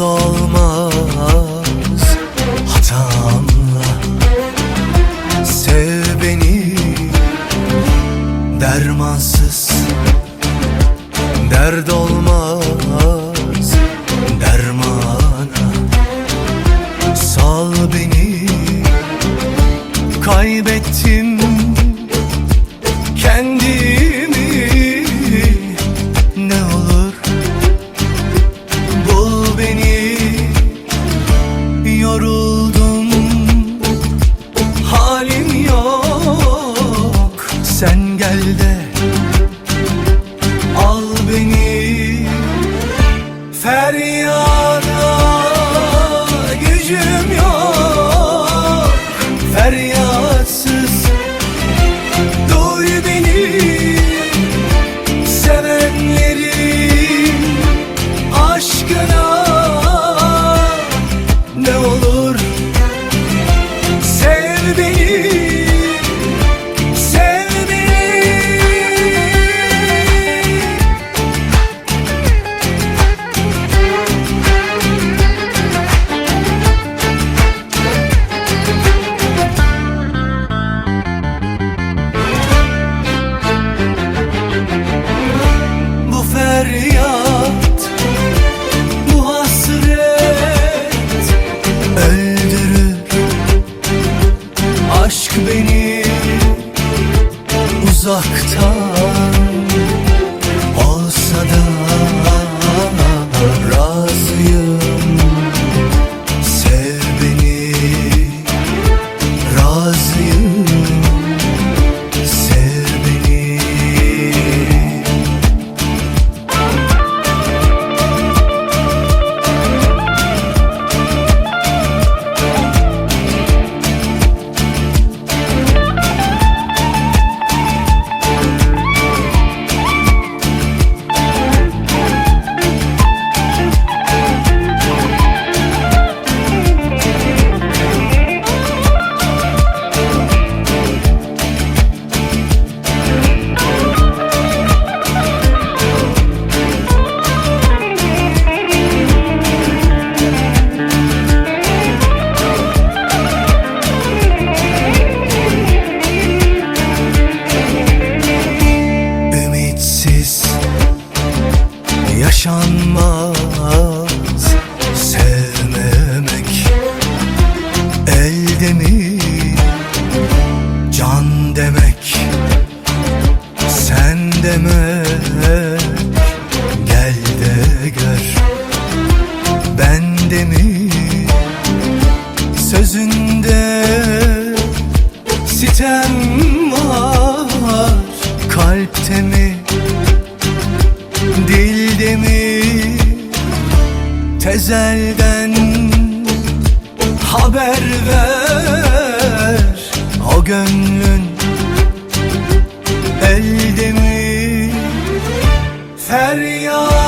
yol olmaz. Hatamla Sev beni. Dermansız Dert olmaz. Dermana Sal beni. Kaybettim. good old uzaktan olsa da razı sitem var. Kalpte mi, dilde mi, tezelden haber ver. O gönlün elde mi, feryat